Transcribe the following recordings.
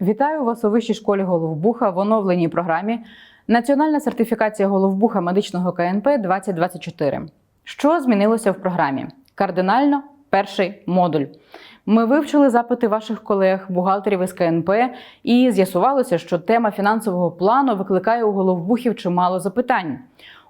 Вітаю вас у вищій школі Головбуха в оновленій програмі Національна сертифікація Головбуха медичного КНП 2024. Що змінилося в програмі? Кардинально перший модуль. Ми вивчили запити ваших колег, бухгалтерів із КНП, і з'ясувалося, що тема фінансового плану викликає у головбухів чимало запитань.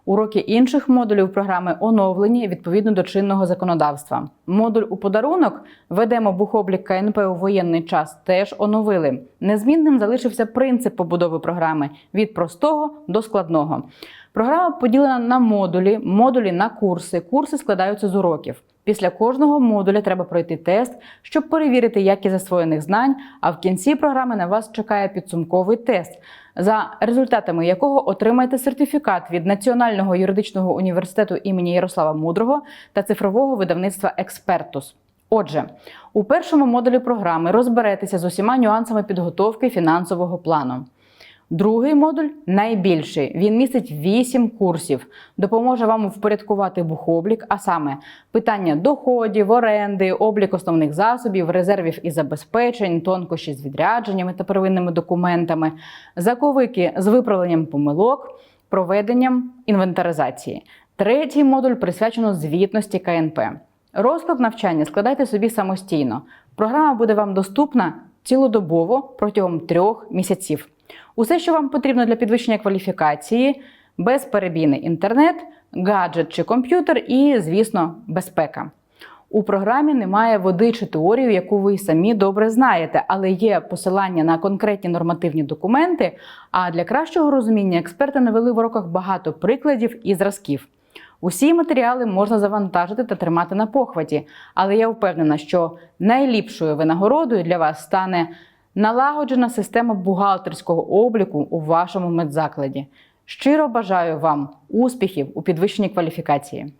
Уроки інших модулів програми оновлені відповідно до чинного законодавства. Модуль у подарунок ведемо бухоблік КНП у воєнний час теж оновили. Незмінним залишився принцип побудови програми від простого до складного. Програма поділена на модулі, модулі на курси. Курси складаються з уроків. Після кожного модуля треба пройти тест, щоб перевірити якість засвоєних знань. А в кінці програми на вас чекає підсумковий тест, за результатами якого отримаєте сертифікат від Національного юридичного університету імені Ярослава Мудрого та цифрового видавництва Експертус. Отже, у першому модулі програми розберетеся з усіма нюансами підготовки фінансового плану. Другий модуль найбільший. Він містить 8 курсів, допоможе вам впорядкувати бухоблік, а саме питання доходів, оренди, облік основних засобів, резервів і забезпечень, тонкощі з відрядженнями та первинними документами, заковики з виправленням помилок, проведенням інвентаризації. Третій модуль присвячено звітності КНП. Розклад навчання складайте собі самостійно. Програма буде вам доступна цілодобово протягом трьох місяців. Усе, що вам потрібно для підвищення кваліфікації, безперебійний інтернет, гаджет чи комп'ютер і, звісно, безпека. У програмі немає води чи теорію, яку ви самі добре знаєте, але є посилання на конкретні нормативні документи. А для кращого розуміння експерти навели в уроках багато прикладів і зразків. Усі матеріали можна завантажити та тримати на похваті, але я впевнена, що найліпшою винагородою для вас стане налагоджена система бухгалтерського обліку у вашому медзакладі. Щиро бажаю вам успіхів у підвищенні кваліфікації.